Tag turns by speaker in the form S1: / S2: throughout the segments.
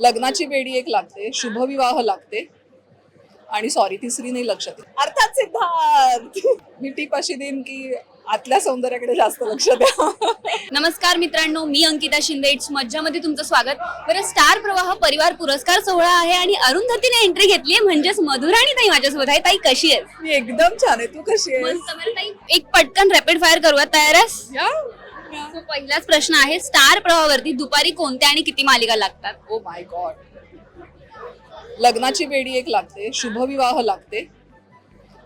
S1: लग्नाची बेडी एक लागते शुभविवाह लागते. आणि सॉरी तिसरी नाही लक्षात. अर्थात सिद्धार्थ! मी टीप अशी देईन की आतल्या सौंदर्याकडे जास्त लक्ष द्या.
S2: नमस्कार मित्रांनो मी अंकिता शिंदे. इट्स मज्जामध्ये तुमचं स्वागत. बरं स्टार प्रवाह परिवार पुरस्कार सोहळा आहे आणि अरुंधतीने एंट्री घेतली आहे म्हणजेच मधुराणी ताई माझ्यासोबत आहे. ताई कशी आहे
S1: मी एकदम छान आहे. तू कशी
S2: बरं ताई. एक पटकन रॅपिड फायर करूया तयार आहेस? So, पहिलाच प्रश्न आहे स्टार प्रवाहावरती दुपारी कोणत्या आणि किती मालिका लागतात?
S1: ओ माय गॉड लग्नाची बेडी एक लागते शुभविवाह लागते.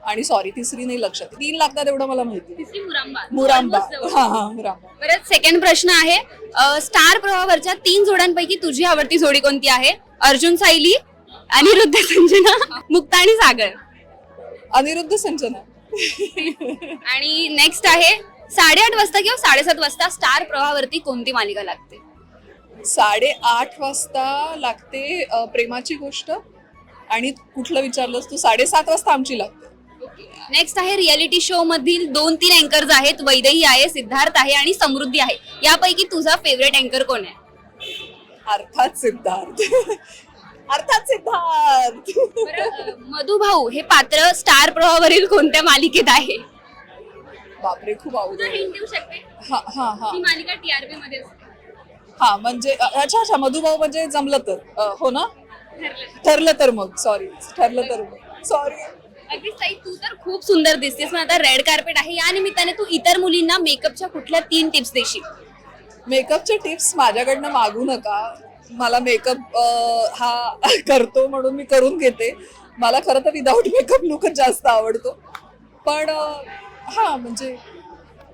S1: आणि सॉरी तिसरी नाही लक्षात. तीन लागतात एवढं मला माहिती
S2: तिसरी मुरांबा.
S1: मुरांबा.
S2: Almost जवळ.
S1: हा हा मुरांबा.
S2: बरं सेकंड प्रश्न आहे अ, स्टार प्रवाहावरच्या तीन जोड्यांपैकी तुझी आवडती जोडी कोणती आहे? अर्जुन सायली अनिरुद्ध संजना मुक्ता आणि सागर.
S1: अनिरुद्ध संजना.
S2: आणि नेक्स्ट आहे साडेआठ वाजता किंवा साडेसात वाजता स्टार प्रवाहावरती कोणती मालिका लागते?
S1: साडेआठ वाजता लागते अ, प्रेमाची गोष्ट. आणि कुठलं विचारलंस तू साडेसात वाजता आमची लागते.
S2: नेक्स्ट आहे रियालिटी शो मधील दोन तीन अँकर्स आहेत. वैदेही आहे सिद्धार्थ आहे आणि समृद्धी आहे. यापैकी तुझा फेवरेट अँकर कोण आहे?
S1: अर्थात सिद्धार्थ. अर्थात सिद्धार्थ.
S2: बरं, अ, मधुभाऊ हे पात्र स्टार प्रवाहावरील कोणत्या मालिकेत आहे?
S1: बापरे खूप
S2: देऊ शकते?
S1: हा हा हा.
S2: ही मालिका टीआरपी मध्ये असते.
S1: हा म्हणजे अच्छा अच्छा मधुभाऊ म्हणजे जमलं तर. अ, हो ना?
S2: ठरलं.
S1: ठरलं तर मग सॉरी ठरलं तर मग. सॉरी
S2: ताई तू तर खूप सुंदर दिसतेस. पण आता रेड कार्पेट आहे. या निमित्ताने तू इतर मुलींना मेकअपच्या कुठल्या तीन टिप्स देशील?
S1: मेकअपच्या टिप्स माझ्याकडनं मागू नका. मला मेकअप हा करतो म्हणून मी करून घेते. मला खरं तर विदाऊट मेकअप लुकच जास्त आवडतो. पण अ, हा म्हणजे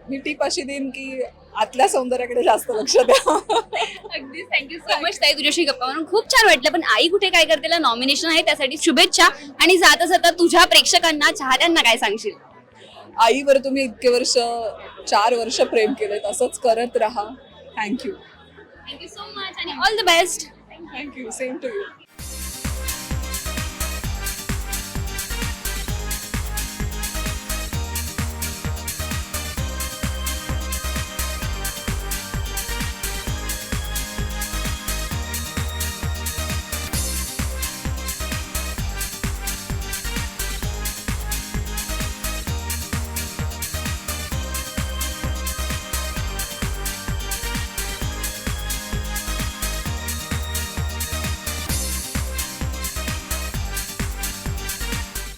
S1: मी टीप अशी देईन की आतल्या सौंदर्याकडे जास्त लक्ष द्या.
S2: अगदीच थँक्यू सो मच ताई तुझ्याशी गप्पा मारून. खूप छान वाटलं पण आई कुठे काय करतेला नॉमिनेशन आहे त्यासाठी शुभेच्छा. आणि जाता जाता तुझ्या प्रेक्षकांना चाहत्यांना काय सांगशील?
S1: आईवर तुम्ही इतके वर्ष चार वर्ष प्रेम केलेत असंच करत राहा. Thank you
S2: thank you so much आणि all the best
S1: thank you same to you